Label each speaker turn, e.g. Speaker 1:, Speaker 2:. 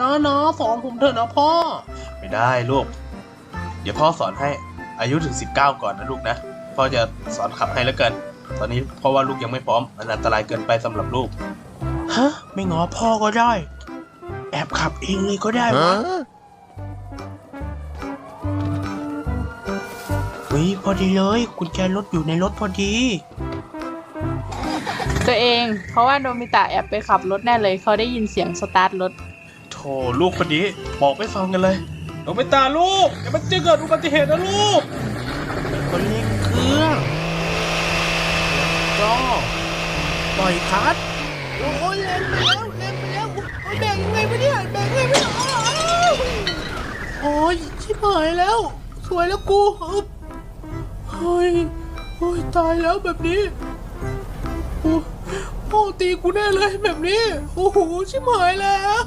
Speaker 1: นะนะสอนผมเถอะนะพ่อ ไม่ได้ลูก เดี๋ยวพ่อสอนให้อายุถึง 19 ก่อนนะลูกนะ พ่อจะสอนขับให้แล้วกัน ตอนนี้เพราะว่าลูกยังไม่พร้อม มันอันตรายเกินไปสำหรับลูก ฮะ ไม่งอพ่อก็ได้ แอบขับเองเลยก็ได้วะเฮ้ยพอดีเลยกุญแจรถอยู่ในรถพอดี
Speaker 2: ตัวเอง เพราะว่าโดมิตะแอบไปขับรถแน่เลย เขาได้ยินเสียงสตาร์ทรถ
Speaker 1: โธ่ลูกคนนี้บอกไม่ฟังกันเลยลงไปตาลูกอย่ามันจะเกิดอุบัติเหตุนะลูกก็เร่งเครื่องก็ปล่อยคลัตช์โอ้ยแรงไปแล้วแรงไปแล้วโอ้ยแบ่งยังไงวะเนี่ยแบ่งยังไงไม่ได้โอ้ยชิบหายแล้วสวยแล้วกูเฮ้ยโอ้ยตายแล้วแบบนี้โอ้พ่อตีกูแน่เลยแบบนี้ โอ้โหชิบหายแล้ว